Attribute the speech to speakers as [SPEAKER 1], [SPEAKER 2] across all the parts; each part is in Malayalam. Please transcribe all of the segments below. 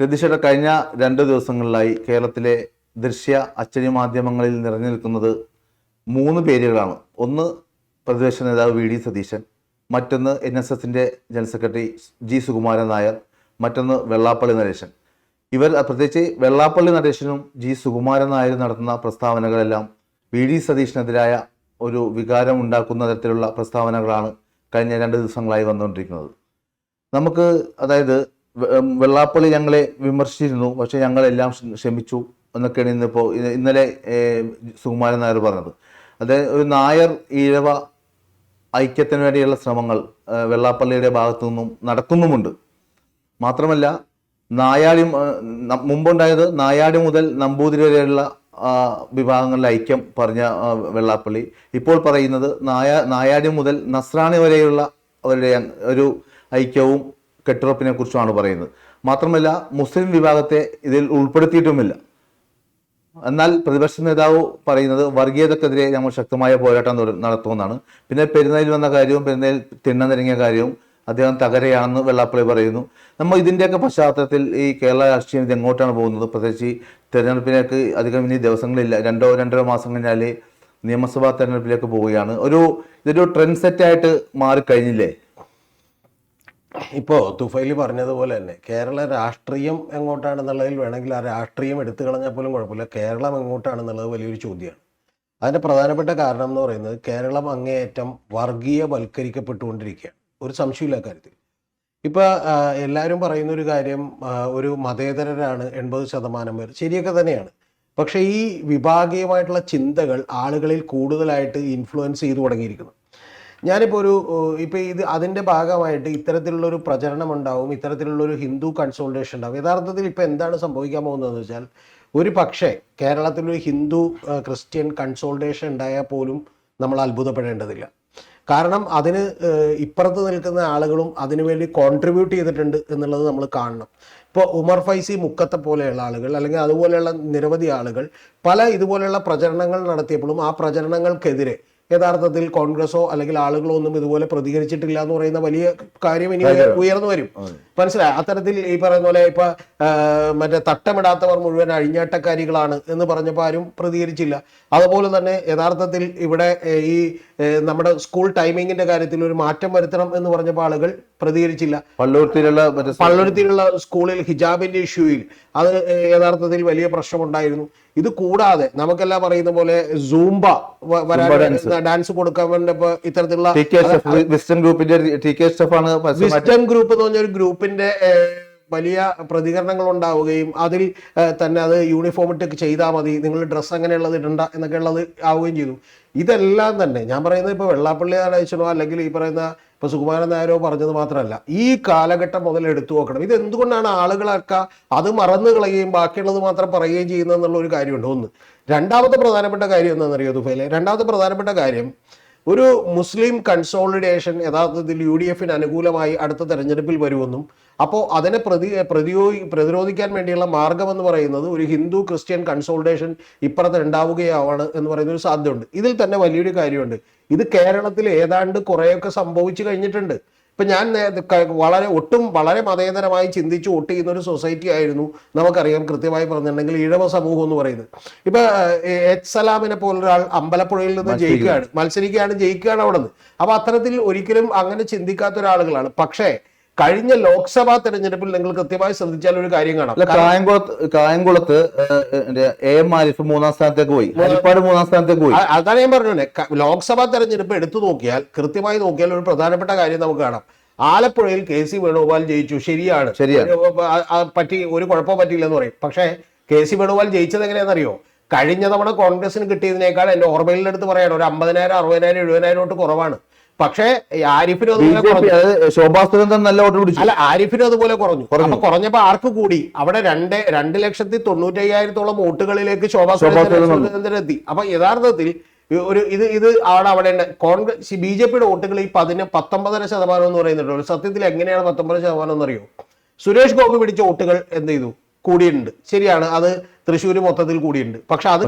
[SPEAKER 1] രതീഷയുടെ കഴിഞ്ഞ രണ്ട് ദിവസങ്ങളിലായി കേരളത്തിലെ ദൃശ്യ അച്ചടി മാധ്യമങ്ങളിൽ നിറഞ്ഞു നിൽക്കുന്നത് മൂന്ന് പേരുകളാണ്. ഒന്ന് പ്രതിപക്ഷ നേതാവ് വി ഡി സതീശൻ മറ്റൊന്ന് എൻ എസ് എസിന്റെ general secretary G Sukumaran Nair മറ്റൊന്ന് വെള്ളാപ്പള്ളി നരേശൻ. ഇവർ പ്രത്യേകിച്ച് വെള്ളാപ്പള്ളി നരേശനും ജി സുകുമാരൻ നായരും നടത്തുന്ന പ്രസ്താവനകളെല്ലാം വി ഡി സതീഷിനെതിരായ ഒരു വികാരം ഉണ്ടാക്കുന്ന തരത്തിലുള്ള പ്രസ്താവനകളാണ് കഴിഞ്ഞ രണ്ട് ദിവസങ്ങളായി വന്നുകൊണ്ടിരിക്കുന്നത്. നമുക്ക് അതായത് വെള്ളാപ്പള്ളി ഞങ്ങളെ വിമർശിച്ചിരുന്നു. പക്ഷെ ഞങ്ങളെല്ലാം ക്ഷ- ക്ഷമിച്ചു എന്നൊക്കെയാണ് ഇന്നിപ്പോൾ ഇന്നലെ സുകുമാരൻ നായർ പറഞ്ഞത്. അതായത് ഒരു നായർ ഈഴവ ഐക്യത്തിന് വേണ്ടിയുള്ള ശ്രമങ്ങൾ വെള്ളാപ്പള്ളിയുടെ ഭാഗത്തു നിന്നും നടക്കുന്നുമുണ്ട്. മാത്രമല്ല നായാടി മുമ്പുണ്ടായത് നായാടി മുതൽ നമ്പൂതിരി വരെയുള്ള വിഭാഗങ്ങളിലെ ഐക്യം പറഞ്ഞ വെള്ളാപ്പള്ളി. ഇപ്പോൾ പറയുന്നത് നായ നായാടി മുതൽ നസ്രാണി വരെയുള്ള അവരുടെ ഒരു ഐക്യവും കെട്ടുറപ്പിനെ കുറിച്ചുമാണ് പറയുന്നത്. മാത്രമല്ല മുസ്ലിം വിഭാഗത്തെ ഇതിൽ ഉൾപ്പെടുത്തിയിട്ടുമില്ല. എന്നാൽ പ്രതിപക്ഷ നേതാവ് പറയുന്നത് വർഗീയതക്കെതിരെ ഞങ്ങൾ ശക്തമായ പോരാട്ടം നടത്തുമെന്നാണ്. പിന്നെ പെരുന്നയിൽ വന്ന കാര്യവും പെരുന്നയിൽ തിണ്ണനിരങ്ങിയ കാര്യവും അദ്ദേഹം തകരയാണെന്ന് വെള്ളാപ്പള്ളി പറയുന്നു. നമ്മൾ ഇതിന്റെയൊക്കെ പശ്ചാത്തലത്തിൽ ഈ കേരള രാഷ്ട്രീയം ഇത് എങ്ങോട്ടാണ് പോകുന്നത്? പ്രത്യേകിച്ച് തെരഞ്ഞെടുപ്പിലേക്ക് അധികം ഇനി ദിവസങ്ങളില്ല. രണ്ടോ രണ്ടര മാസം കഴിഞ്ഞാൽ നിയമസഭാ തെരഞ്ഞെടുപ്പിലേക്ക് പോവുകയാണ്. ഒരു ഇതൊരു ട്രെൻഡ് സെറ്റായിട്ട് മാറിക്കഴിഞ്ഞില്ലേ?
[SPEAKER 2] ഇപ്പോൾ തുഫൈൽ പറഞ്ഞതുപോലെ തന്നെ കേരള രാഷ്ട്രീയം എങ്ങോട്ടാണെന്നുള്ളതിൽ വേണമെങ്കിൽ ആ രാഷ്ട്രീയം എടുത്തു കളഞ്ഞാൽ പോലും കുഴപ്പമില്ല. കേരളം എങ്ങോട്ടാണെന്നുള്ളത് വലിയൊരു ചോദ്യമാണ്. അതിന്റെ പ്രധാനപ്പെട്ട കാരണം എന്ന് പറയുന്നത് കേരളം അങ്ങേയറ്റം വർഗീയവൽക്കരിക്കപ്പെട്ടുകൊണ്ടിരിക്കുകയാണ്. ഒരു സംശയമില്ല കാര്യത്തിൽ. ഇപ്പോൾ എല്ലാവരും പറയുന്ന ഒരു കാര്യം ഒരു മതേതരരാണ് എൺപത് ശതമാനം പേർ. ശരിയൊക്കെ തന്നെയാണ്. പക്ഷേ ഈ വിഭാഗീയമായിട്ടുള്ള ചിന്തകൾ ആളുകളിൽ കൂടുതലായിട്ട് ഇൻഫ്ലുവൻസ് ചെയ്തു തുടങ്ങിയിരിക്കുന്നു. ഞാനിപ്പോൾ ഒരു ഇപ്പോൾ ഇത് അതിന്റെ ഭാഗമായിട്ട് ഇത്തരത്തിലുള്ള ഒരു പ്രചരണം ഉണ്ടാവും ഇത്തരത്തിലുള്ള ഒരു ഹിന്ദു കൺസോൾട്ടേഷൻ ഉണ്ടാവും. യഥാർത്ഥത്തിൽ ഇപ്പോൾ എന്താണ് സംഭവിക്കാൻ പോകുന്നതെന്ന് വെച്ചാൽ ഒരു പക്ഷേ കേരളത്തിലൊരു ഹിന്ദു ക്രിസ്ത്യൻ കൺസോൾട്ടേഷൻ ഉണ്ടായാൽ പോലും നമ്മൾ അത്ഭുതപ്പെടേണ്ടതില്ല. കാരണം അതിന് ഇപ്പുറത്ത് നിൽക്കുന്ന ആളുകളും അതിനുവേണ്ടി കോൺട്രിബ്യൂട്ട് ചെയ്തിട്ടുണ്ട് എന്നുള്ളത് നമ്മൾ കാണണം. ഇപ്പോൾ ഉമർ ഫൈസി മുക്കത്തെ പോലെയുള്ള ആളുകൾ അല്ലെങ്കിൽ അതുപോലെയുള്ള നിരവധി ആളുകൾ പല ഇതുപോലെയുള്ള പ്രചരണങ്ങൾ നടത്തിയപ്പോഴും ആ പ്രചരണങ്ങൾക്കെതിരെ യഥാർത്ഥത്തിൽ കോൺഗ്രസോ അല്ലെങ്കിൽ ആളുകളോ ഒന്നും ഇതുപോലെ പ്രതികരിച്ചിട്ടില്ല എന്ന് പറയുന്ന വലിയ കാര്യം ഇനി ഉയർന്നു വരും. മനസ്സിലായി? അത്തരത്തിൽ ഈ പറയുന്ന പോലെ ഇപ്പൊ മറ്റേ തട്ടമിടാത്തവർ മുഴുവൻ അഴിഞ്ഞാട്ടക്കാരികളാണ് എന്ന് പറഞ്ഞപ്പോൾ ആരും പ്രതികരിച്ചില്ല. അതുപോലെ തന്നെ യഥാർത്ഥത്തിൽ ഇവിടെ ഈ നമ്മുടെ സ്കൂൾ ടൈമിങ്ങിന്റെ കാര്യത്തിൽ ഒരു മാറ്റം വരുത്തണം എന്ന് പറഞ്ഞപ്പോൾ ആളുകൾ പ്രതികരിച്ചില്ല.
[SPEAKER 1] പള്ളുരുത്തിയിലുള്ള പള്ളൂരുത്തിലുള്ള
[SPEAKER 2] പള്ളുരുത്തിയിലുള്ള സ്കൂളിൽ ഹിജാബിന്റെ ഇഷ്യൂയിൽ അത് യഥാർത്ഥത്തിൽ വലിയ പ്രശ്നമുണ്ടായിരുന്നു. ഇത് കൂടാതെ നമുക്കെല്ലാം അറിയുന്ന പോലെ സൂംബ വരാൻ ഡാൻസ് കൊടുക്കാൻ വേണ്ടപ്പോ ഇത്തരത്തിലുള്ള
[SPEAKER 1] വെസ്റ്റേൺ ഗ്രൂപ്പിന്റെ ടി കെ സ്റ്റഫാണ് പരസ്യമായിട്ട്
[SPEAKER 2] വിസ്റ്റം ഗ്രൂപ്പ് എന്ന് പറഞ്ഞ ഒരു ഗ്രൂപ്പിന്റെ വലിയ പ്രതികരണങ്ങൾ ഉണ്ടാവുകയും അതിൽ തന്നെ അത് യൂണിഫോം ഇട്ടൊക്കെ ചെയ്താൽ മതി നിങ്ങൾ ഡ്രസ്സ് അങ്ങനെയുള്ളത് ഇടണ്ട എന്നൊക്കെ ഉള്ളത് ആവുകയും ചെയ്തു. ഇതെല്ലാം തന്നെ ഞാൻ പറയുന്നത് ഇപ്പോൾ വെള്ളാപ്പള്ളി നാരായണനോ അല്ലെങ്കിൽ ഈ പറയുന്ന ഇപ്പോൾ സുകുമാരൻ നായരോ പറഞ്ഞത് മാത്രമല്ല ഈ കാലഘട്ടം മുതൽ എടുത്തു നോക്കണം. ഇത് എന്തുകൊണ്ടാണ് ആളുകളൊക്കെ അത് മറന്നു കളയുകയും ബാക്കിയുള്ളത് മാത്രം പറയുകയും ചെയ്യുന്നത് എന്നുള്ള ഒരു കാര്യമുണ്ട്. ഒന്ന് രണ്ടാമത്തെ പ്രധാനപ്പെട്ട കാര്യം എന്താണെന്നറിയോ ദുബൈയിലെ രണ്ടാമത്തെ പ്രധാനപ്പെട്ട കാര്യം ഒരു മുസ്ലിം കൺസോളിഡേഷൻ യഥാർത്ഥത്തിൽ യു ഡി എഫിന് അനുകൂലമായി അടുത്ത തെരഞ്ഞെടുപ്പിൽ വരുമെന്നും അപ്പോൾ അതിനെ പ്രതി പ്രതിയോ പ്രതിരോധിക്കാൻ വേണ്ടിയുള്ള മാർഗം എന്ന് പറയുന്നത് ഒരു ഹിന്ദു ക്രിസ്ത്യൻ കൺസോൾട്ടേഷൻ ഇപ്പുറത്ത് ഉണ്ടാവുകയാവാണ് എന്ന് പറയുന്ന ഒരു സാധ്യതയുണ്ട്. ഇതിൽ തന്നെ വലിയൊരു കാര്യമുണ്ട്. ഇത് കേരളത്തിൽ ഏതാണ്ട് കുറേയൊക്കെ സംഭവിച്ചു കഴിഞ്ഞിട്ടുണ്ട്. ഇപ്പം ഞാൻ വളരെ ഒട്ടും വളരെ മതേതരമായി ചിന്തിച്ച് വോട്ട് ചെയ്യുന്ന ഒരു സൊസൈറ്റി ആയിരുന്നു നമുക്കറിയാം കൃത്യമായി പറഞ്ഞിട്ടുണ്ടെങ്കിൽ ഈഴവ സമൂഹം എന്ന് പറയുന്നത്. ഇപ്പൊ എച്ച് സലാമിനെ പോലൊരാൾ അമ്പലപ്പുഴയിൽ നിന്ന് ജയിക്കുകയാണ്. മത്സരിക്കുകയാണ് ജയിക്കുകയാണ് അവിടെ നിന്ന് അപ്പൊ അത്തരത്തിൽ ഒരിക്കലും അങ്ങനെ ചിന്തിക്കാത്ത ഒരാളുകളാണ് പക്ഷേ കഴിഞ്ഞ ലോക്സഭാ തെരഞ്ഞെടുപ്പിൽ നിങ്ങൾ കൃത്യമായി ശ്രദ്ധിച്ചാൽ ഒരു കാര്യം കാണാം.
[SPEAKER 1] കായംകുളത്ത് കായംകുളത്ത് എ എം ആരിഫ് മൂന്നാം സ്ഥാനത്തേക്ക് പോയി. ഹരിപ്പാട് മൂന്നാം സ്ഥാനത്തേക്ക് പോയി.
[SPEAKER 2] അതാണ് ഞാൻ പറഞ്ഞു ലോക്സഭാ തെരഞ്ഞെടുപ്പ് എടുത്തു നോക്കിയാൽ കൃത്യമായി നോക്കിയാൽ ഒരു പ്രധാനപ്പെട്ട കാര്യം നമുക്ക് കാണാം. ആലപ്പുഴയിൽ കെ സി വേണുഗോപാൽ ജയിച്ചു. ശരിയാണ്. പറ്റി ഒരു കുഴപ്പം പറ്റിയില്ലെന്ന് പറയും. പക്ഷേ കെ സി വേണുഗോപാൽ ജയിച്ചത് എങ്ങനെയാണെന്നറിയോ? കഴിഞ്ഞ തവണ കോൺഗ്രസിന് കിട്ടിയതിനേക്കാൾ എന്റെ ഓർമ്മയിലെടുത്ത് പറയാണ് ഒരു അമ്പതിനായിരം അറുപതിനായിരം എഴുപതിനായിരം തൊട്ട് കുറവാണ്. പക്ഷേ ആരിഫിനും അതുപോലെ
[SPEAKER 1] ശോഭാ സുരേന്ദ്രൻ നല്ല വോട്ട് പിടിച്ചു.
[SPEAKER 2] അല്ല ആരിഫിനും അതുപോലെ കുറഞ്ഞു. അപ്പൊ കുറഞ്ഞപ്പോ ആർക്ക് കൂടി? അവിടെ രണ്ട് രണ്ട് ലക്ഷത്തി തൊണ്ണൂറ്റി അയ്യായിരത്തോളം വോട്ടുകളിലേക്ക് ശോഭാ സുരേന്ദ്രൻ എത്തി. അപ്പൊ യഥാർത്ഥത്തിൽ ഒരു ഇത് ഇത് ആണ് അവിടെ കോൺഗ്രസ് ബി ജെ പിയുടെ വോട്ടുകൾ ഈ പതിന് പത്തൊമ്പതര ശതമാനം എന്ന് പറയുന്നുണ്ട്. സത്യത്തിൽ എങ്ങനെയാണ് പത്തൊമ്പത് ശതമാനം എന്നറിയോ? സുരേഷ് ഗോപി പിടിച്ച വോട്ടുകൾ എന്ത് ചെയ്തു? കൂടിയിട്ടുണ്ട്. ശരിയാണ്. അത് തൃശ്ശൂർ മൊത്തത്തിൽ കൂടിയുണ്ട് പക്ഷെ അത്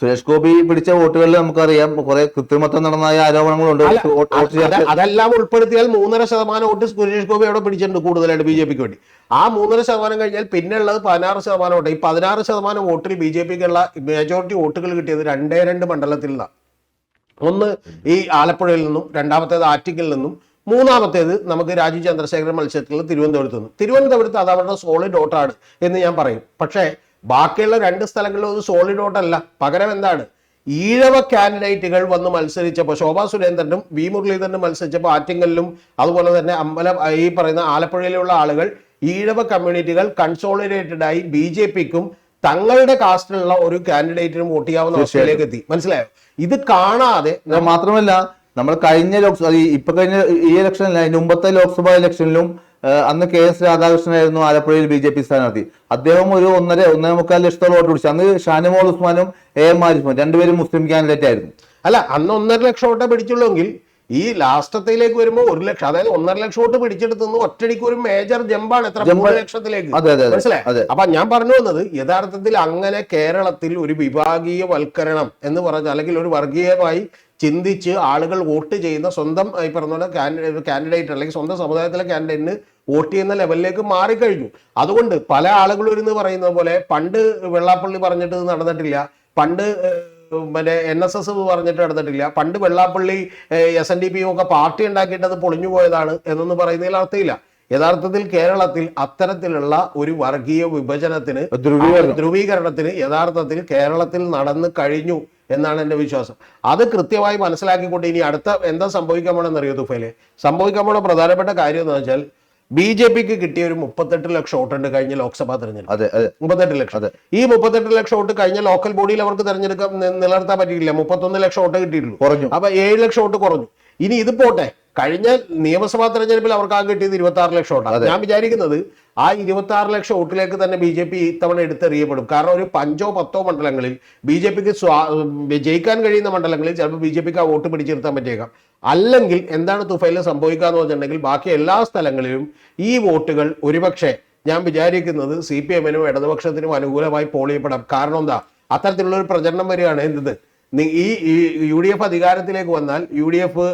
[SPEAKER 1] സുരേഷ് ഗോപി പിടിച്ച വോട്ടുകളിൽ നമുക്കറിയാം കുറെ കൃത്രിമത്വം നടന്നായ ആരോപണങ്ങളുണ്ട്.
[SPEAKER 2] അതെല്ലാം ഉൾപ്പെടുത്തിയാൽ മൂന്നര ശതമാനം വോട്ട് സുരേഷ് ഗോപി അവിടെ പിടിച്ചിട്ടുണ്ട് കൂടുതലായിട്ട് ബി ജെ പിക്ക് വേണ്ടി. ആ മൂന്നര ശതമാനം കഴിഞ്ഞാൽ പിന്നെയുള്ളത് പതിനാറ് ശതമാനം വോട്ട്. ഈ പതിനാറ് ശതമാനം വോട്ടിൽ ബി ജെ പിക്കുള്ള മെജോറിറ്റി വോട്ടുകൾ കിട്ടിയത് രണ്ടേ രണ്ട് മണ്ഡലത്തിൽ നിന്നാണ്. ഒന്ന് ഈ ആലപ്പുഴയിൽ നിന്നും രണ്ടാമത്തേത് ആറ്റിങ്ങിൽ നിന്നും മൂന്നാമത്തേത് നമുക്ക് രാജീവ് ചന്ദ്രശേഖരൻ മത്സരത്തിൽ തിരുവനന്തപുരത്ത് നിന്നും. തിരുവനന്തപുരത്ത് അത് അവരുടെ സോളിഡ് വോട്ടാണ് എന്ന് ഞാൻ പറയും. പക്ഷേ ബാക്കിയുള്ള രണ്ട് സ്ഥലങ്ങളിലും ഒരു സോളിഡ് വോട്ടല്ല പകരം എന്താണ്? ഈഴവ കാൻഡിഡേറ്റുകൾ വന്ന് മത്സരിച്ചപ്പോൾ ശോഭാ സുരേന്ദ്രനും വി മുരളീധരനും മത്സരിച്ചപ്പോൾ ആറ്റിങ്ങലിലും അതുപോലെ തന്നെ അമ്പല ഈ പറയുന്ന ആലപ്പുഴയിലുള്ള ആളുകൾ ഈഴവ കമ്മ്യൂണിറ്റികൾ കൺസോളിഡേറ്റഡായി ബി ജെ പിക്കും തങ്ങളുടെ കാസ്റ്റിലുള്ള ഒരു കാൻഡിഡേറ്റിനും വോട്ട് ചെയ്യാവുന്ന അവസ്ഥയിലേക്ക് എത്തി മനസ്സിലായോ? ഇത് കാണാതെ
[SPEAKER 1] മാത്രമല്ല നമ്മൾ കഴിഞ്ഞ ലോക്സഭ ഇപ്പൊ കഴിഞ്ഞ ഈ ഇലക്ഷനിലെ മുമ്പത്തെ ലോക്സഭാ ഇലക്ഷനിലും അന്ന് കെ എസ് രാധാകൃഷ്ണനായിരുന്നു ആലപ്പുഴയിൽ ബി ജെ പി സ്ഥാനാർത്ഥി. അദ്ദേഹം ഒരു ഒന്നര ഒന്നര മുക്കാൽ ലക്ഷത്തോളം വോട്ട് പിടിച്ചു. അന്ന് ഷാനിമോൾ ഉസ്മാനും എ എം ആരിഫും രണ്ടുപേരും മുസ്ലിം കാൻഡിഡേറ്റ് ആയിരുന്നു.
[SPEAKER 2] അല്ല അന്ന് ഒന്നര ലക്ഷം വോട്ടേ പിടിച്ചുള്ളൂങ്കിൽ ഈ ലാസ്റ്റത്തിലേക്ക് വരുമ്പോൾ ഒരു ലക്ഷം അതായത് ഒന്നര ലക്ഷം വോട്ട് പിടിച്ചെടുത്തുനിന്ന് ഒറ്റടിക്ക് ഒരു മേജർ ജമ്പാണ് എത്ര. മൂന്ന് ലക്ഷത്തിലേക്ക്.
[SPEAKER 1] അതെ അതെ അതെ
[SPEAKER 2] മനസ്സിലായി? അപ്പൊ ഞാൻ പറഞ്ഞു വന്നത് യഥാർത്ഥത്തിൽ അങ്ങനെ കേരളത്തിൽ ഒരു വിഭാഗീയവൽക്കരണം എന്ന് പറഞ്ഞ അല്ലെങ്കിൽ ഒരു വർഗീയമായി ചിന്തിച്ച് ആളുകൾ വോട്ട് ചെയ്യുന്ന സ്വന്തം ഈ പറഞ്ഞ പോലെ കാൻഡിഡേറ്റ് അല്ലെങ്കിൽ സ്വന്തം സമുദായത്തിലെ കാൻഡിഡേറ്റിന് വോട്ട് ചെയ്യുന്ന ലെവലിലേക്ക് മാറിക്കഴിഞ്ഞു. അതുകൊണ്ട് പല ആളുകളും എന്ന് പറയുന്നത് പോലെ പണ്ട് വെള്ളാപ്പള്ളി പറഞ്ഞിട്ട് നടന്നിട്ടില്ല. പണ്ട് മറ്റേ എൻ എസ് എസ് പറഞ്ഞിട്ട് നടന്നിട്ടില്ല. പണ്ട് വെള്ളാപ്പള്ളി എസ് എൻ ഡി പിയും ഒക്കെ പാർട്ടി ഉണ്ടാക്കിയിട്ട് അത് പൊളിഞ്ഞു പോയതാണ് എന്നൊന്നും പറയുന്നതിൽ അർത്ഥമില്ല. യഥാർത്ഥത്തിൽ കേരളത്തിൽ അത്തരത്തിലുള്ള ഒരു വർഗീയ വിഭജനത്തിന്
[SPEAKER 1] ധ്രുവീകരണം.
[SPEAKER 2] ധ്രുവീകരണത്തിന് യഥാർത്ഥത്തിൽ കേരളത്തിൽ നടന്നു കഴിഞ്ഞു. എന്നാണ് എന്റെ വിശ്വാസം. അത് കൃത്യമായി മനസ്സിലാക്കിക്കൊണ്ട് ഇനി അടുത്ത എന്താ സംഭവിക്കാൻ പോണെന്ന് അറിയോ തുഫയിലെ? സംഭവിക്കാൻ പോണ പ്രധാനപ്പെട്ട കാര്യം എന്ന് വെച്ചാൽ ബി ജെ പിക്ക് കിട്ടിയ ഒരു മുപ്പത്തെട്ട് ലക്ഷം വോട്ടുണ്ട് കഴിഞ്ഞ ലോക്സഭാ തെരഞ്ഞെടുപ്പ്.
[SPEAKER 1] അതെ അതെ.
[SPEAKER 2] മുപ്പത്തെട്ട് ലക്ഷം.
[SPEAKER 1] അതെ.
[SPEAKER 2] ഈ മുപ്പത്തെട്ട് ലക്ഷം വോട്ട് കഴിഞ്ഞ ലോക്കൽ ബോഡിയിൽ അവർക്ക് തെരഞ്ഞെടുക്കാൻ നിലനിർത്താൻ പറ്റിയില്ല മുപ്പത്തൊന്ന് ലക്ഷം വോട്ട് കിട്ടിയിട്ടുള്ളൂ.
[SPEAKER 1] കുറഞ്ഞു.
[SPEAKER 2] അപ്പൊ ഏഴ് ലക്ഷം വോട്ട് കുറഞ്ഞു. ഇനി ഇത് പോട്ടെ. കഴിഞ്ഞ നിയമസഭാ തെരഞ്ഞെടുപ്പിൽ അവർക്ക് ആ കിട്ടിയത് ഇരുപത്തി ആറ് ലക്ഷം വോട്ടാണ് ഞാൻ വിചാരിക്കുന്നത് ആ ഇരുപത്തി ആറ് ലക്ഷം വോട്ടിലേക്ക് തന്നെ ബി ജെ പി ഇത്തവണ എടുത്തെറിയപ്പെടും. കാരണം ഒരു പഞ്ചോ പത്തോ മണ്ഡലങ്ങളിൽ ബി ജെ പിക്ക് ജയിക്കാൻ കഴിയുന്ന മണ്ഡലങ്ങളിൽ ചിലപ്പോൾ ബി ജെ പിക്ക് ആ വോട്ട് പിടിച്ചിരുത്താൻ പറ്റിയേക്കാം. അല്ലെങ്കിൽ എന്താണ് തുഫയിലെ സംഭവിക്കുക എന്ന് വെച്ചിട്ടുണ്ടെങ്കിൽ ബാക്കി എല്ലാ സ്ഥലങ്ങളിലും ഈ വോട്ടുകൾ ഒരുപക്ഷെ ഞാൻ വിചാരിക്കുന്നത് സി പി എമ്മിനും ഇടതുപക്ഷത്തിനും അനുകൂലമായി പോൾ ചെയ്യപ്പെടാം കാരണം എന്താ? അത്തരത്തിലുള്ള ഒരു പ്രചരണം വരികയാണ് എന്ത്? നി- ഈ യു ഡി എഫ് അധികാരത്തിലേക്ക് വന്നാൽ യു ഡി എഫ്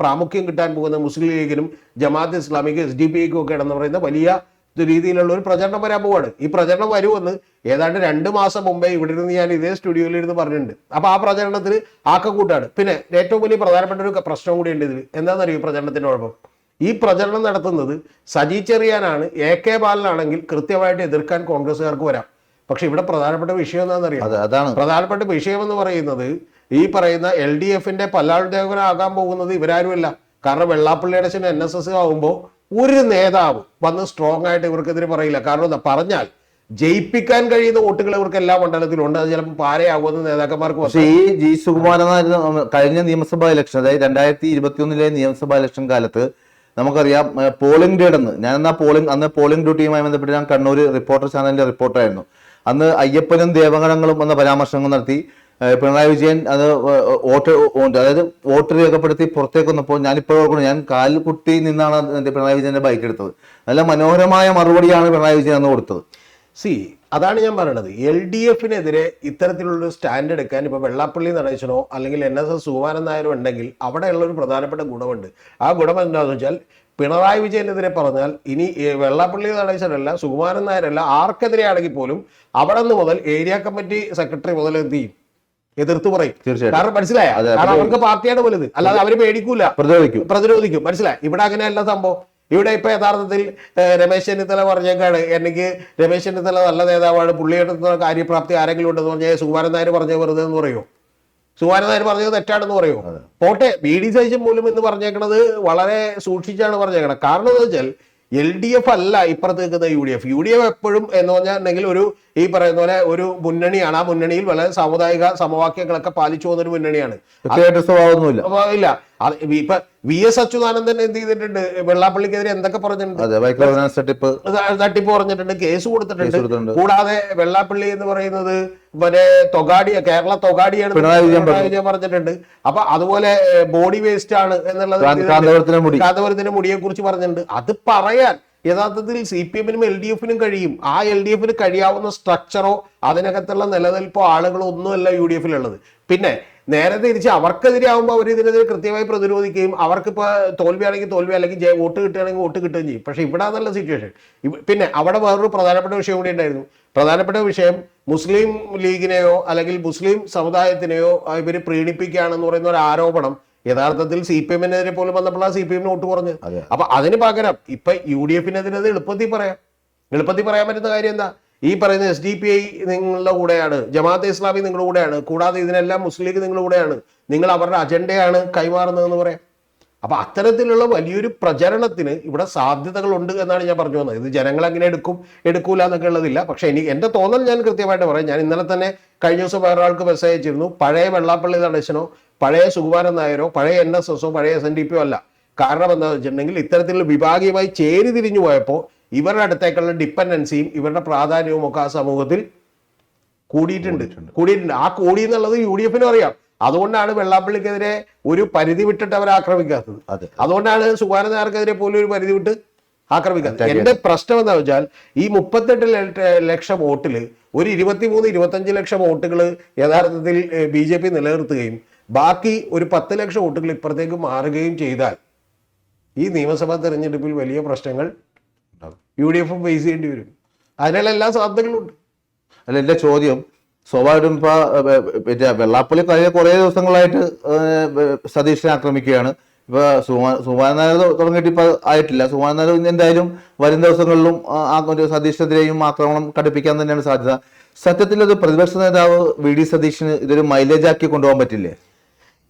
[SPEAKER 2] പ്രാമുഖ്യം കിട്ടാൻ പോകുന്ന മുസ്ലിം ലീഗിനും ജമാഅത്ത് ഇസ്ലാമിക്കും എസ് ഡി പി ഐക്കും ഒക്കെ എന്ന് പറയുന്ന വലിയ രീതിയിലുള്ള ഒരു പ്രചരണം വരാൻ പോവാണ്. ഈ പ്രചരണം വരുമെന്ന് ഏതാണ്ട് രണ്ട് മാസം മുമ്പേ ഇവിടെ നിന്ന് ഞാൻ ഇതേ സ്റ്റുഡിയോയിൽ ഇരുന്ന് പറഞ്ഞിട്ടുണ്ട്. അപ്പൊ ആ പ്രചരണത്തിന് ആക്കക്കൂട്ടാണ്. പിന്നെ ഏറ്റവും വലിയ പ്രധാനപ്പെട്ട ഒരു പ്രശ്നം കൂടി ഉണ്ട് ഇതിൽ എന്താണെന്നറിയോ കുഴപ്പം? ഈ പ്രചരണം നടത്തുന്നത് സജി ചെറിയാനാണ് എ കെ ബാലനാണെങ്കിൽ കൃത്യമായിട്ട് എതിർക്കാൻ കോൺഗ്രസ്സുകാർക്ക് വരാം. പക്ഷെ ഇവിടെ പ്രധാനപ്പെട്ട വിഷയം എന്താണെന്നറിയാം?
[SPEAKER 1] അതാണ്.
[SPEAKER 2] പ്രധാനപ്പെട്ട വിഷയം എന്ന് പറയുന്നത് ഈ പറയുന്ന എൽ ഡി എഫിന്റെ പല്ലാളുദേവനാകാൻ പോകുന്നത് ഇവരാരുമല്ല. കാരണം വെള്ളാപ്പള്ളിയുടെ ചെന്ന് എൻ എസ് എസ് ആവുമ്പോൾ ഒരു നേതാവ് വന്ന് സ്ട്രോങ് ആയിട്ട് ഇവർക്കെതിരെ പറയില്ല. കാരണം എന്താ? പറഞ്ഞാൽ ജയിപ്പിക്കാൻ കഴിയുന്ന വോട്ടുകൾ ഇവർക്ക് എല്ലാ മണ്ഡലത്തിലും ഉണ്ട്. അത് ചിലപ്പോൾ പാരയാകുമെന്ന് നേതാക്കന്മാർക്ക്
[SPEAKER 1] പക്ഷേ ഈ ജി സുകുമാരൻ കഴിഞ്ഞ നിയമസഭാ ഇലക്ഷൻ അതായത് രണ്ടായിരത്തി ഇരുപത്തി ഒന്നിലെ നിയമസഭാ ഇലക്ഷൻ കാലത്ത് നമുക്കറിയാം പോളിംഗ് ഡേഡ് എന്ന് ഞാൻ എന്നാ പോളിംഗ് അന്ന് പോളിംഗ് ഡ്യൂട്ടിയുമായി ബന്ധപ്പെട്ട് ഞാൻ കണ്ണൂർ റിപ്പോർട്ടർ ചാനലിന്റെ റിപ്പോർട്ടറായിരുന്നു അന്ന് അയ്യപ്പനും ദേവഗണങ്ങളും എന്ന പരാമർശങ്ങൾ നടത്തി. പിണറായി വിജയൻ അത് വോട്ട് അതായത് വോട്ട് രേഖപ്പെടുത്തി പുറത്തേക്ക് വന്നപ്പോൾ ഞാനിപ്പോൾ ഞാൻ കാൽക്കുട്ടി നിന്നാണ് പിണറായി വിജയന്റെ ബൈക്ക് എടുത്തത്. നല്ല മനോഹരമായ മറുപടിയാണ് പിണറായി വിജയൻ അന്ന് കൊടുത്തത്.
[SPEAKER 2] സി അതാണ് ഞാൻ പറയണത്. എൽ ഡി എഫിനെതിരെ ഇത്തരത്തിലുള്ളൊരു സ്റ്റാൻഡ് എടുക്കാൻ ഇപ്പൊ വെള്ളാപ്പള്ളി നടേശനോ അല്ലെങ്കിൽ എൻ എസ് എസ് സുകുമാരൻ നായരോ ഉണ്ടെങ്കിൽ അവിടെയുള്ള ഒരു പ്രധാനപ്പെട്ട ഗുണമുണ്ട്. ആ ഗുണം എന്താണെന്ന് വെച്ചാൽ പിണറായി വിജയനെതിരെ പറഞ്ഞാൽ ഇനി വെള്ളാപ്പള്ളി നടേശനല്ല സുകുമാരൻ നായരല്ല ആർക്കെതിരെയാണെങ്കിൽ പോലും അവിടെ നിന്ന് മുതൽ ഏരിയ കമ്മിറ്റി സെക്രട്ടറി മുതൽ എന്ത് ചെയ്യും? എതിർത്ത് പറയും. കാരണം മനസ്സിലായ? കാരണം അവർക്ക് പാർട്ടിയാണ് വലുത്. അല്ലാതെ അവർ പേടിക്കൂല.
[SPEAKER 1] പ്രതിരോധിക്കും.
[SPEAKER 2] പ്രതിരോധിക്കും. മനസ്സിലായി? ഇവിടെ അങ്ങനെയല്ല സംഭവം. ഇവിടെ ഇപ്പൊ യഥാർത്ഥത്തിൽ രമേശ് ചെന്നിത്തല പറഞ്ഞേക്കാണ്. എനിക്ക് രമേശ് ചെന്നിത്തല നല്ല നേതാവാണ്. പുള്ളിയുടെ കാര്യപ്രാപ്തി ആരെങ്കിലും ഉണ്ടെന്ന് പറഞ്ഞാൽ സുകുമാരൻ നായർ പറഞ്ഞ വെറുതെ എന്ന് പറയോ സുകുമാരൻ നായർ പറഞ്ഞത് തെറ്റാണെന്ന് പറയുമോ പോട്ടെ ബി ഡി സൈജൻ പോലും എന്ന് പറഞ്ഞേക്കണത് വളരെ സൂക്ഷിച്ചാണ് പറഞ്ഞേക്കണത്. കാരണം എന്ന് വെച്ചാൽ എൽ ഡി എഫ് അല്ല ഇപ്പുറത്ത് നിൽക്കുന്ന U D F U D F എപ്പോഴും എന്ന് പറഞ്ഞിട്ടുണ്ടെങ്കിൽ ഒരു ഈ പറയുന്ന പോലെ ഒരു മുന്നണിയാണ്. ആ മുന്നണിയിൽ വളരെ സാമുദായിക സമവാക്യങ്ങളൊക്കെ പാലിച്ചു പോകുന്ന ഒരു മുന്നണിയാണ്. ഇല്ല. അത് ഇപ്പൊ വി എസ് അച്യുതാനന്ദൻ എന്ത് ചെയ്തിട്ടുണ്ട്? വെള്ളാപ്പള്ളിക്കെതിരെ എന്തൊക്കെ പറഞ്ഞിട്ടുണ്ട്?
[SPEAKER 1] തട്ടിപ്പ്.
[SPEAKER 2] തട്ടിപ്പ് പറഞ്ഞിട്ടുണ്ട് കേസ് കൊടുത്തിട്ടുണ്ട്. കൂടാതെ വെള്ളാപ്പള്ളി എന്ന് പറയുന്നത് മറ്റേ തൊഗാടിയ കേരള തൊഗാടിയാണ്
[SPEAKER 1] പിണറായി വിജയൻ
[SPEAKER 2] പറഞ്ഞിട്ടുണ്ട്. അപ്പൊ അതുപോലെ ബോഡി വേസ്റ്റ് ആണ് എന്നുള്ളത് കാന്തപുരത്തിന്റെ മുടിയെ കുറിച്ച് പറഞ്ഞിട്ടുണ്ട്. അത് പറയാൻ യഥാർത്ഥത്തിൽ സി പി എമ്മിനും എൽ ഡി എഫിനും കഴിയും. ആ എൽ ഡി എഫിന് കഴിയാവുന്ന സ്ട്രക്ചറോ അതിനകത്തുള്ള നിലനിൽപ്പോ ആളുകളോ ഒന്നുമല്ല യു ഡി എഫിലുള്ളത്. പിന്നെ നേരെ തിരിച്ച് അവർക്കെതിരെ ആകുമ്പോൾ അവർ ഇതിനെതിരെ കൃത്യമായി പ്രതിരോധിക്കുകയും അവർക്കിപ്പോൾ തോൽവിയാണെങ്കിൽ തോൽവി അല്ലെങ്കിൽ ജയ വോട്ട് കിട്ടുകയാണെങ്കിൽ വോട്ട് കിട്ടുകയും ചെയ്യും. പക്ഷേ ഇവിടെ അതല്ല സിറ്റുവേഷൻ പിന്നെ അവിടെ വേറൊരു പ്രധാനപ്പെട്ട വിഷയം കൂടി ഉണ്ടായിരുന്നു. പ്രധാനപ്പെട്ട വിഷയം മുസ്ലിം ലീഗിനെയോ അല്ലെങ്കിൽ മുസ്ലിം സമുദായത്തിനെയോ ഇവർ പ്രീണിപ്പിക്കുകയാണെന്ന് പറയുന്ന ഒരു ആരോപണം യഥാർത്ഥത്തിൽ സി പി എമ്മിനെതിരെ പോലും വന്നപ്പോഴാണ് സി പി എമ്മിന് വോട്ട് കുറഞ്ഞത്. അപ്പൊ അതിന് പകരം ഇപ്പൊ യു ഡി എഫിനെതിരെ എളുപ്പത്തിൽ പറയാം. എളുപ്പത്തിൽ പറയാൻ പറ്റുന്ന കാര്യം എന്താ? ഈ പറയുന്ന എസ് ഡി പി ഐ നിങ്ങളുടെ കൂടെയാണ് ജമാഅത്തെ ഇസ്ലാമി നിങ്ങളുടെ കൂടെയാണ് കൂടാതെ ഇതിനെല്ലാം മുസ്ലിം ലീഗ് നിങ്ങളുടെ കൂടെയാണ്. നിങ്ങൾ അവരുടെ അജണ്ടയാണ് കൈമാറുന്നതെന്ന് പറയാം. അപ്പൊ അത്തരത്തിലുള്ള വലിയൊരു പ്രചരണത്തിന് ഇവിടെ സാധ്യതകളുണ്ട് എന്നാണ് ഞാൻ പറഞ്ഞു വന്നത്. ഇത് ജനങ്ങൾ എങ്ങനെ എടുക്കും എടുക്കൂല എന്നൊക്കെ ഉള്ളതില്ല. പക്ഷെ എനിക്ക് എന്റെ തോന്നൽ ഞാൻ കൃത്യമായിട്ട് പറയാം. ഞാൻ ഇന്നലെ തന്നെ കഴിഞ്ഞ ദിവസം വേറൊരാൾക്ക് മെസ്സേജ് അയച്ചിരുന്നു. പഴയ വെള്ളാപ്പള്ളി നടേശനോ പഴയ സുകുമാരൻ നായരോ പഴയ എൻ എസ് എസോ പഴയ എസ് എൻ ഡി പിയോ അല്ല. കാരണം എന്താണെന്ന് വെച്ചിട്ടുണ്ടെങ്കിൽ ഇത്തരത്തിലുള്ള വിഭാഗീയമായി ചേരി തിരിഞ്ഞു പോയപ്പോൾ ഇവരുടെ അടുത്തേക്കുള്ള ഡിപ്പെൻഡൻസിയും ഇവരുടെ പ്രാധാന്യവും ഒക്കെ ആ സമൂഹത്തിൽ കൂടിയിട്ടുണ്ട്. കൂടിയിട്ടുണ്ട്. ആ കൂടി എന്നുള്ളത് യു ഡി എഫിനും അറിയാം. അതുകൊണ്ടാണ് വെള്ളാപ്പള്ളിക്കെതിരെ ഒരു പരിധി വിട്ടിട്ട് അവർ ആക്രമിക്കാത്തത്.
[SPEAKER 1] അതെ.
[SPEAKER 2] അതുകൊണ്ടാണ് സുഖാനന്ദർക്കെതിരെ പോലും ഒരു പരിധി വിട്ട് ആക്രമിക്കാത്തത്. എന്റെ പ്രശ്നം എന്താ വെച്ചാൽ ഈ മുപ്പത്തെട്ട് ലക്ഷം വോട്ടിൽ ഒരു ഇരുപത്തിമൂന്ന് ഇരുപത്തഞ്ച് ലക്ഷം വോട്ടുകൾ യഥാർത്ഥത്തിൽ ബി ജെ പി നിലനിർത്തുകയും ബാക്കി ഒരു പത്ത് ലക്ഷം വോട്ടുകൾ ഇപ്പുറത്തേക്ക് മാറുകയും ചെയ്താൽ ഈ നിയമസഭാ തെരഞ്ഞെടുപ്പിൽ വലിയ പ്രശ്നങ്ങൾ യു ഡി എഫും ഫേസ് ചെയ്യേണ്ടി വരും. അതിനുള്ള എല്ലാ സാധ്യതകളും ഉണ്ട്.
[SPEAKER 1] അല്ല എന്റെ ചോദ്യം സ്വാഭാവികം ഇപ്പൊ പിന്നെ വെള്ളാപ്പള്ളി കഴിഞ്ഞ കുറേ ദിവസങ്ങളായിട്ട് സതീഷിനെ ആക്രമിക്കുകയാണ്. ഇപ്പൊ സുമാ നായർ തുടങ്ങിയിട്ട് ഇപ്പൊ ആയിട്ടില്ല. ഇനി എന്തായാലും വരും ദിവസങ്ങളിലും സതീഷിനെതിരെയും ആക്രമണം കടുപ്പിക്കാൻ തന്നെയാണ് സാധ്യത. സത്യത്തിൽ അത് പ്രതിപക്ഷ നേതാവ് വി ഡി സതീഷിന് ഇതൊരു മൈലേജ് ആക്കി കൊണ്ടുപോകാൻ പറ്റില്ലേ?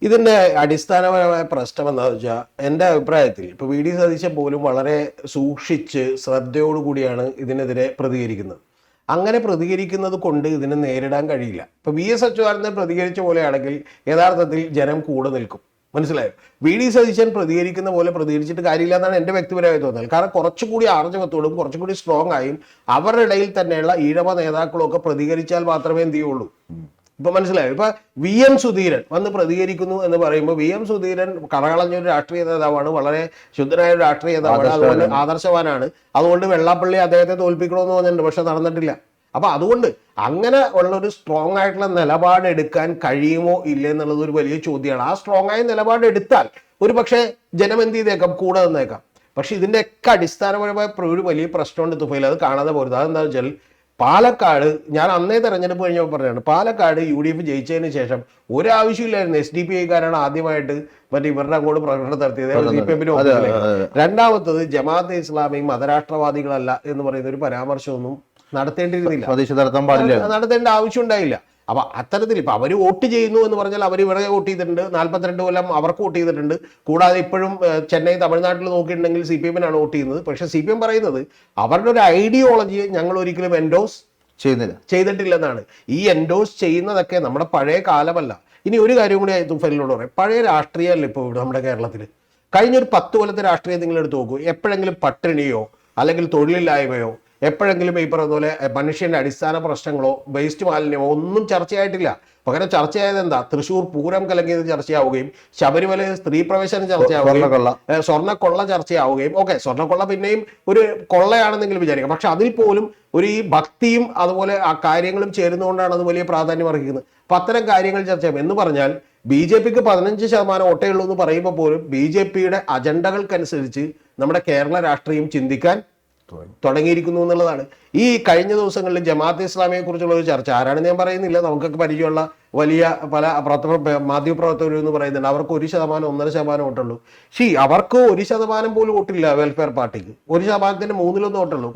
[SPEAKER 2] ഇതിന്റെ അടിസ്ഥാനപരമായ പ്രശ്നം എന്താണെന്ന് വെച്ചാൽ എന്റെ അഭിപ്രായത്തിൽ ഇപ്പൊ വി ഡി സതീശൻ പോലും വളരെ സൂക്ഷിച്ച് ശ്രദ്ധയോടുകൂടിയാണ് ഇതിനെതിരെ പ്രതികരിക്കുന്നത്. അങ്ങനെ പ്രതികരിക്കുന്നത് കൊണ്ട് ഇതിനെ നേരിടാൻ കഴിയില്ല. ഇപ്പൊ വി എസ് അച്യുതാനന്ദൻ പ്രതികരിച്ച പോലെയാണെങ്കിൽ യഥാർത്ഥത്തിൽ ജനം കൂടെ നിൽക്കും. മനസ്സിലായോ? വി ഡി സതീശൻ പ്രതികരിക്കുന്ന പോലെ പ്രതികരിച്ചിട്ട് കാര്യമില്ല എന്നാണ് എന്റെ വ്യക്തിപരമായ തോന്നൽ. കാരണം കുറച്ചുകൂടി ആർജവത്തോടും കുറച്ചുകൂടി സ്ട്രോങ് ആയും അവരുടെ ഇടയിൽ തന്നെയുള്ള ഈഴവ നേതാക്കളും ഒക്കെ പ്രതികരിച്ചാൽ മാത്രമേ എന്ത് ചെയ്യുള്ളൂ? ഇപ്പൊ മനസ്സിലായോ? ഇപ്പൊ വി എം സുധീരൻ വന്ന് പ്രതികരിക്കുന്നു എന്ന് പറയുമ്പോൾ വി എം സുധീരൻ കടകളഞ്ഞൊരു രാഷ്ട്രീയ നേതാവാണ് വളരെ ശുദ്ധനായ ഒരു രാഷ്ട്രീയ നേതാവാണ് അതുകൊണ്ട് ആദർശവാനാണ്. അതുകൊണ്ട് വെള്ളാപ്പള്ളി അദ്ദേഹത്തെ തോൽപ്പിക്കണമെന്ന് പറഞ്ഞിട്ടുണ്ട് പക്ഷെ നടന്നിട്ടില്ല. അപ്പൊ അതുകൊണ്ട് അങ്ങനെ ഉള്ള ഒരു സ്ട്രോങ് ആയിട്ടുള്ള നിലപാട് എടുക്കാൻ കഴിയുമോ ഇല്ലേ എന്നുള്ളത് ഒരു വലിയ ചോദ്യമാണ്. ആ സ്ട്രോങ് ആയ നിലപാട് എടുത്താൽ ഒരു പക്ഷേ ജനം എന്ത് ചെയ്തേക്കാം? കൂടെ നിന്നേക്കാം. പക്ഷെ ഇതിന്റെ ഒക്കെ അടിസ്ഥാനപരമായ ഒരു വലിയ പ്രശ്നമുണ്ട് തുഫയിൽ. അത് കാണാതെ പോരുത്. അതെന്താ വെച്ചാൽ പാലക്കാട് ഞാൻ അന്നേ തെരഞ്ഞെടുപ്പ് കഴിഞ്ഞപ്പോൾ പറഞ്ഞാണ് പാലക്കാട് യു ഡി എഫ് ജയിച്ചതിന് ശേഷം ഒരാവശ്യമില്ലായിരുന്നു എസ് ഡി പി ഐക്കാരാണ് ആദ്യമായിട്ട് മറ്റേ ഇവരുടെ കൂടെ പ്രകടനം നടത്തിയത്. സി പി എമ്മിന്. രണ്ടാമത്തത് ജമാഅത്തെ ഇസ്ലാമി മതരാഷ്ട്രവാദികളല്ല എന്ന് പറയുന്ന ഒരു പരാമർശമൊന്നും നടത്തേണ്ടിയിരുന്നില്ല. നടത്തേണ്ട ആവശ്യം ഉണ്ടായില്ല. അപ്പൊ അത്തരത്തിൽ ഇപ്പോൾ അവർ വോട്ട് ചെയ്യുന്നു എന്ന് പറഞ്ഞാൽ അവർ ഇവിടെ വോട്ട് ചെയ്തിട്ടുണ്ട്. നാൽപ്പത്തിരണ്ട് കൊല്ലം അവർക്ക് വോട്ട് ചെയ്തിട്ടുണ്ട്. കൂടാതെ ഇപ്പോഴും ചെന്നൈ തമിഴ്നാട്ടിൽ നോക്കിയിട്ടുണ്ടെങ്കിൽ സി പി എമ്മിനാണ് വോട്ട് ചെയ്യുന്നത്. പക്ഷേ സി പി എം പറയുന്നത് അവരുടെ ഒരു ഐഡിയോളജിയെ ഞങ്ങൾ ഒരിക്കലും എൻഡോസ്
[SPEAKER 1] ചെയ്യുന്നില്ല.
[SPEAKER 2] ചെയ്തിട്ടില്ലെന്നാണ്. ഈ എൻഡോസ് ചെയ്യുന്നതൊക്കെ നമ്മുടെ പഴയ കാലമല്ല. ഇനി ഒരു കാര്യം കൂടി തുഫലിനോട് പറയാം. പഴയ രാഷ്ട്രീയമല്ല ഇപ്പോൾ ഇവിടെ നമ്മുടെ കേരളത്തിൽ കഴിഞ്ഞൊരു പത്ത് കൊല്ലത്തെ രാഷ്ട്രീയം നിങ്ങൾ എടുത്ത് നോക്കൂ. എപ്പോഴെങ്കിലും പട്ടിണിയോ അല്ലെങ്കിൽ തൊഴിലില്ലായ്മയോ എപ്പോഴെങ്കിലും ഈ പറഞ്ഞ പോലെ മനുഷ്യന്റെ അടിസ്ഥാന പ്രശ്നങ്ങളോ വേസ്റ്റ് മാലിന്യമോ ഒന്നും ചർച്ചയായിട്ടില്ല. പകരം ചർച്ചയായത് എന്താ തൃശ്ശൂർ പൂരം കലങ്ങിയത് ചർച്ചയാവുകയും ശബരിമല സ്ത്രീ പ്രവേശനം ചർച്ചയാവുകയും സ്വർണക്കൊള്ള. ചർച്ചയാവുകയും ഓക്കെ സ്വർണക്കൊള്ള പിന്നെയും ഒരു കൊള്ളയാണെന്നെങ്കിലും വിചാരിക്കാം. പക്ഷെ അതിൽ പോലും ഒരു ഈ ഭക്തിയും അതുപോലെ ആ കാര്യങ്ങളും ചേരുന്നതുകൊണ്ടാണ് അത് വലിയ പ്രാധാന്യം അർഹിക്കുന്നത്. അപ്പൊ അത്തരം കാര്യങ്ങൾ ചർച്ച ചെയ്യാം എന്ന് പറഞ്ഞാൽ ബി ജെ പിക്ക് പതിനഞ്ച് ശതമാനം വോട്ടേ ഉള്ളൂ എന്ന് പറയുമ്പോൾ പോലും ബി ജെ പിയുടെ അജണ്ടകൾക്കനുസരിച്ച് നമ്മുടെ കേരള രാഷ്ട്രീയം ചിന്തിക്കാൻ തുടങ്ങിയിരിക്കുന്നു എന്നുള്ളതാണ്. ഈ കഴിഞ്ഞ ദിവസങ്ങളിൽ ജമാഅത്ത് ഇസ്ലാമിയെ കുറിച്ചുള്ള ഒരു ചർച്ച ആരാണെന്ന് ഞാൻ പറയുന്നില്ല. നമുക്കൊക്കെ പരിചയമുള്ള വലിയ പല മാധ്യമപ്രവർത്തകരും മാധ്യമപ്രവർത്തകർ എന്ന് പറയുന്നുണ്ട്. അവർക്ക് ഒരു ശതമാനം ഒന്നര ശതമാനം വോട്ടുള്ളൂ. ഷി അവർക്ക് ഒരു ശതമാനം പോലും വോട്ടില്ല വെൽഫെയർ പാർട്ടിക്ക് ഒരു ശതമാനത്തിന് മൂന്നിലൊന്നും വോട്ടുള്ളൂ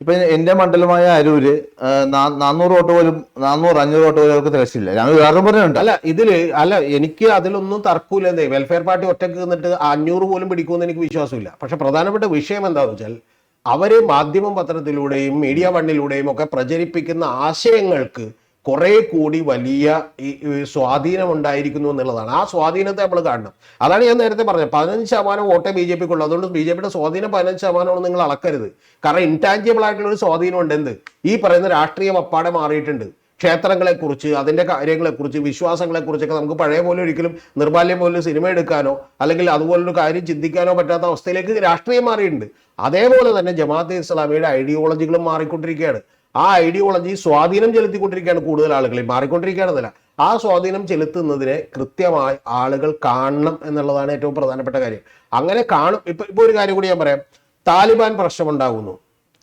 [SPEAKER 1] ഇപ്പൊ എന്റെ മണ്ഡലമായ അരൂര് നാനൂറ് വോട്ട് പോലും നാനൂറ് അഞ്ഞൂറ് വോട്ട് പോലും അവർക്ക് തികച്ചില്ല ഞാൻ വേറെ പറഞ്ഞുണ്ട്
[SPEAKER 2] അല്ല ഇതിൽ അല്ല എനിക്ക് അതിലൊന്നും തർക്കമില്ലെന്നേ. വെൽഫെയർ പാർട്ടി ഒറ്റയ്ക്ക് നിന്നിട്ട് അഞ്ഞൂറ് പോലും പിടിക്കുമെന്ന് എനിക്ക് വിശ്വാസമില്ല. പക്ഷെ പ്രധാനപ്പെട്ട വിഷയം എന്താണെന്ന് വെച്ചാൽ അവർ മാധ്യമ പത്രത്തിലൂടെയും മീഡിയ വണ്ണിലൂടെയും ഒക്കെ പ്രചരിപ്പിക്കുന്ന ആശയങ്ങൾക്ക് കുറെ കൂടി വലിയ ഈ സ്വാധീനം ഉണ്ടായിരിക്കുന്നു എന്നുള്ളതാണ്. ആ സ്വാധീനത്തെ നമ്മൾ കാണണം. അതാണ് ഞാൻ നേരത്തെ പറഞ്ഞത്. പതിനഞ്ച് ശതമാനം വോട്ടേ ബി ജെ പിക്കുള്ളൂ അതുകൊണ്ട് ബി ജെ പിയുടെ സ്വാധീനം പതിനഞ്ച് ശതമാനമാണ് നിങ്ങൾ അളക്കരുത്. കാരണം ഇൻടാഞ്ചിബിൾ ആയിട്ടുള്ള ഒരു സ്വാധീനം ഉണ്ട് എന്ത്? ഈ പറയുന്ന രാഷ്ട്രീയം അപ്പാടെ മാറിയിട്ടുണ്ട്. ക്ഷേത്രങ്ങളെക്കുറിച്ച് അതിന്റെ കാര്യങ്ങളെക്കുറിച്ച് വിശ്വാസങ്ങളെക്കുറിച്ചൊക്കെ നമുക്ക് പഴയ പോലെ ഒരിക്കലും നിർബാല്യം പോലെ സിനിമ എടുക്കാനോ അല്ലെങ്കിൽ അതുപോലൊരു കാര്യം ചിന്തിക്കാനോ പറ്റാത്ത അവസ്ഥയിലേക്ക് രാഷ്ട്രീയം മാറിയിട്ടുണ്ട്. അതേപോലെ തന്നെ ജമാഅത്തെ ഇസ്ലാമിയുടെ ഐഡിയോളജികളും മാറിക്കൊണ്ടിരിക്കുകയാണ്. ആ ഐഡിയോളജി സ്വാധീനം ചെലുത്തിക്കൊണ്ടിരിക്കുകയാണ് കൂടുതൽ ആളുകളിൽ മാറിക്കൊണ്ടിരിക്കുകയാണെന്നല്ല. ആ സ്വാധീനം ചെലുത്തുന്നതിനെ കൃത്യമായി ആളുകൾ കാണണം എന്നുള്ളതാണ് ഏറ്റവും പ്രധാനപ്പെട്ട കാര്യം. അങ്ങനെ കാണും. ഇപ്പൊ ഇപ്പൊ ഒരു കാര്യം കൂടി ഞാൻ പറയാം. താലിബാൻ പ്രശ്നമുണ്ടാകുന്നു.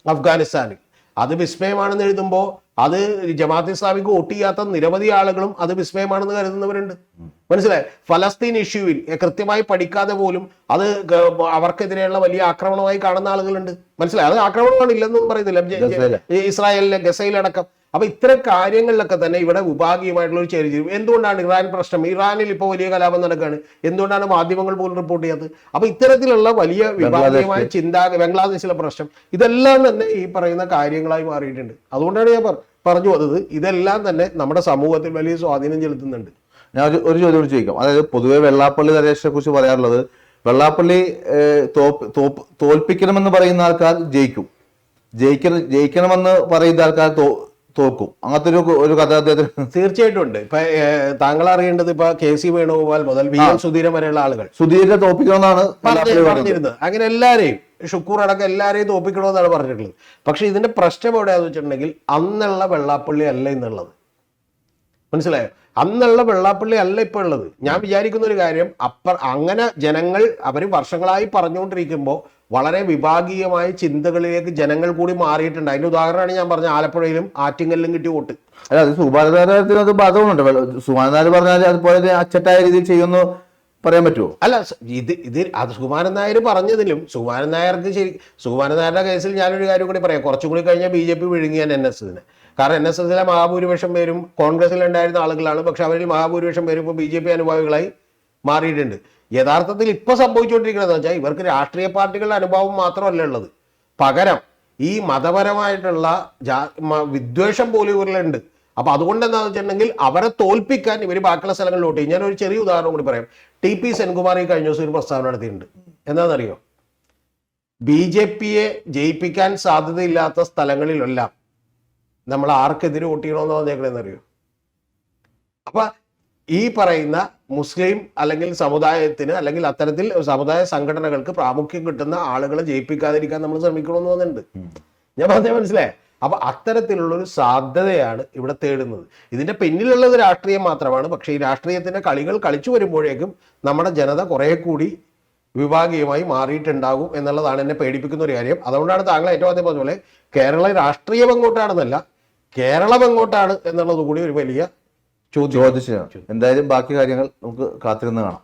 [SPEAKER 2] അഫ്ഗാനിസ്ഥാനിൽ. അത് വിസ്മയമാണെന്ന് എഴുതുമ്പോൾ അത് ജമാഅത്ത് ഇസ്ലാമിക്ക് വോട്ട് ചെയ്യാത്ത നിരവധി ആളുകളും അത് വിസ്മയമാണെന്ന് കരുതുന്നവരുണ്ട്. മനസ്സിലായി? ഫലസ്തീൻ ഇഷ്യൂവിൽ കൃത്യമായി പഠിക്കാതെ പോലും അത് അവർക്കെതിരെയുള്ള വലിയ ആക്രമണമായി കാണുന്ന ആളുകളുണ്ട്. മനസ്സിലായി? അത് ആക്രമണമാണ് ഇല്ലെന്നും പറയുന്നില്ല. ഇസ്രായേലിലെ ഗസയിലടക്കം. അപ്പൊ ഇത്തരം കാര്യങ്ങളിലൊക്കെ തന്നെ ഇവിടെ വിഭാഗീയമായിട്ടുള്ള ഒരു ചെറിയ എന്തുകൊണ്ടാണ് ഇറാൻ പ്രശ്നം? ഇറാനിൽ ഇപ്പോൾ വലിയ കലാപം നടക്കുകയാണ് എന്തുകൊണ്ടാണ് മാധ്യമങ്ങൾ പോലും റിപ്പോർട്ട് ചെയ്യാത്തത്? അപ്പൊ ഇത്തരത്തിലുള്ള വലിയ വിഭാഗീയമായ ചിന്താ ബംഗ്ലാദേശിലെ പ്രശ്നം ഇതെല്ലാം തന്നെ ഈ പറയുന്ന കാര്യങ്ങളായി മാറിയിട്ടുണ്ട്. അതുകൊണ്ടാണ് ഞാൻ പറഞ്ഞു വന്നത് ഇതെല്ലാം തന്നെ നമ്മുടെ സമൂഹത്തിൽ വലിയ സ്വാധീനം ചെലുത്തുന്നുണ്ട്.
[SPEAKER 1] ഞാൻ ഒരു ഒരു ചോദ്യം കൂടി ചോദിക്കാം. അതായത് പൊതുവെ വെള്ളാപ്പള്ളി നരേഷിനെ കുറിച്ച് പറയാറുള്ളത് വെള്ളാപ്പള്ളി തോപ്പ് തോപ്പ് തോൽപ്പിക്കണമെന്ന് പറയുന്ന ആൾക്കാർ ജയിക്കും. ജയിക്കണം ജയിക്കണമെന്ന് പറയുന്ന ആൾക്കാർ തോ തോക്കും. അങ്ങനത്തെ ഒരു ഒരു കഥ അദ്ദേഹത്തിന്
[SPEAKER 2] തീർച്ചയായിട്ടും ഉണ്ട്. ഇപ്പൊ താങ്കൾ അറിയേണ്ടത് ഇപ്പൊ കെ സി വേണുഗോപാൽ മുതൽ വി എം സുധീരൻ വരെയുള്ള ആളുകൾ.
[SPEAKER 1] സുധീരനെ തോപ്പിക്കണമെന്നാണ്
[SPEAKER 2] പറഞ്ഞ് പറഞ്ഞിരുന്നത്. അങ്ങനെ എല്ലാരെയും ഷുക്കൂർ അടക്കം എല്ലാരെയും തോപ്പിക്കണമെന്നാണ് പറഞ്ഞിട്ടുള്ളത്. പക്ഷെ ഇതിന്റെ പ്രശ്നം എവിടെയാന്ന് വെച്ചിട്ടുണ്ടെങ്കിൽ അന്നുള്ള വെള്ളാപ്പള്ളി അല്ല ഇന്നുള്ളത്. മനസ്സിലായോ? അന്നുള്ള വെള്ളാപ്പള്ളി അല്ല ഇപ്പൊ ഉള്ളത്. ഞാൻ വിചാരിക്കുന്ന ഒരു കാര്യം അപ്പ അങ്ങനെ ജനങ്ങൾ അവർ വർഷങ്ങളായി പറഞ്ഞുകൊണ്ടിരിക്കുമ്പോൾ വളരെ വിഭാഗീയമായ ചിന്തകളിലേക്ക് ജനങ്ങൾ കൂടി മാറിയിട്ടുണ്ട്. അതിന്റെ ഉദാഹരണമാണ് ഞാൻ പറഞ്ഞ ആലപ്പുഴയിലും ആറ്റിങ്ങലിലും കിട്ടിയ വോട്ട്.
[SPEAKER 1] അല്ല അത് സുഭാരത്തിന് അത് ബാധകമുണ്ട് സുമാനാർ പറഞ്ഞാൽ അതുപോലെ അച്ചട്ടായ രീതിയിൽ ചെയ്യുന്നു പറയാൻ പറ്റുമോ
[SPEAKER 2] അല്ല ഇത് ഇത് അത് സുകുമാരൻ നായർ പറഞ്ഞതിലും സുകുമാരൻ നായർക്ക് ശരി സുകുമാരൻ നായരുടെ കേസിൽ ഞാനൊരു കാര്യം കൂടി പറയാം. കുറച്ചും കൂടി കഴിഞ്ഞാൽ ബി ജെ പി വിഴുങ്ങിയാൻ എൻ എസ് കാരണം എൻ എസ് എസിലെ മഹാഭൂരിപക്ഷം പേരും കോൺഗ്രസിൽ ഉണ്ടായിരുന്ന ആളുകളാണ്. പക്ഷെ അവരിൽ മഹാഭൂരിപക്ഷം പേരും ഇപ്പോൾ ബി ജെ പി അനുഭാവികളായി മാറിയിട്ടുണ്ട്. യഥാർത്ഥത്തിൽ ഇപ്പോൾ സംഭവിച്ചുകൊണ്ടിരിക്കുന്നത് വെച്ചാൽ ഇവർക്ക് രാഷ്ട്രീയ പാർട്ടികളുടെ അനുഭവം മാത്രമല്ല ഉള്ളത്. പകരം ഈ മതപരമായിട്ടുള്ള ജാ- വിദ്വേഷം പോലും ഇവരിലുണ്ട്. അപ്പൊ അതുകൊണ്ട് എന്താണെന്ന് വെച്ചിട്ടുണ്ടെങ്കിൽ അവരെ തോൽപ്പിക്കാൻ ഇവർ ബാക്കിയുള്ള സ്ഥലങ്ങളിലോട്ട് ഞാൻ ഒരു ചെറിയ ഉദാഹരണം കൂടി പറയാം. ടി പി സെൻകുമാർ ഈ കഴിഞ്ഞ ദിവസം ഒരു പ്രസ്താവന നടത്തിയിട്ടുണ്ട്. എന്താണെന്നറിയോ? ബി ജെ പിയെ ജയിപ്പിക്കാൻ സാധ്യതയില്ലാത്ത സ്ഥലങ്ങളിലെല്ലാം നമ്മൾ ആർക്കെതിരെ വോട്ട് ചെയ്യണമെന്ന് പറഞ്ഞേക്കണെന്നറിയോ? അപ്പൊ ഈ പറയുന്ന മുസ്ലിം അല്ലെങ്കിൽ സമുദായത്തിന് അല്ലെങ്കിൽ അത്തരത്തിൽ സമുദായ സംഘടനകൾക്ക് പ്രാമുഖ്യം കിട്ടുന്ന ആളുകളെ ജയിപ്പിക്കാതിരിക്കാൻ നമ്മൾ ശ്രമിക്കണമെന്ന് തോന്നുന്നുണ്ട് ഞാൻ പറഞ്ഞേ മനസ്സിലായേ? അപ്പൊ അത്തരത്തിലുള്ള ഒരു സാധ്യതയാണ് ഇവിടെ തേടുന്നത്. ഇതിന്റെ പിന്നിലുള്ളത് രാഷ്ട്രീയം മാത്രമാണ്. പക്ഷേ ഈ രാഷ്ട്രീയത്തിന്റെ കളികൾ കളിച്ചു വരുമ്പോഴേക്കും നമ്മുടെ ജനത കുറെ കൂടി വിഭാഗീയമായി മാറിയിട്ടുണ്ടാകും എന്നുള്ളതാണ് എന്നെ പേടിപ്പിക്കുന്ന ഒരു കാര്യം. അതുകൊണ്ടാണ് താങ്കൾ ഏറ്റവും ആദ്യം പറഞ്ഞ പോലെ കേരള രാഷ്ട്രീയം എങ്ങോട്ടാണെന്നല്ല കേരളം എങ്ങോട്ടാണ് എന്നുള്ളത് കൂടി ഒരു വലിയ ചോദ്യം.
[SPEAKER 1] ചോദിച്ചു എന്തായാലും ബാക്കി കാര്യങ്ങൾ നമുക്ക് കാത്തിരുന്ന് കാണാം.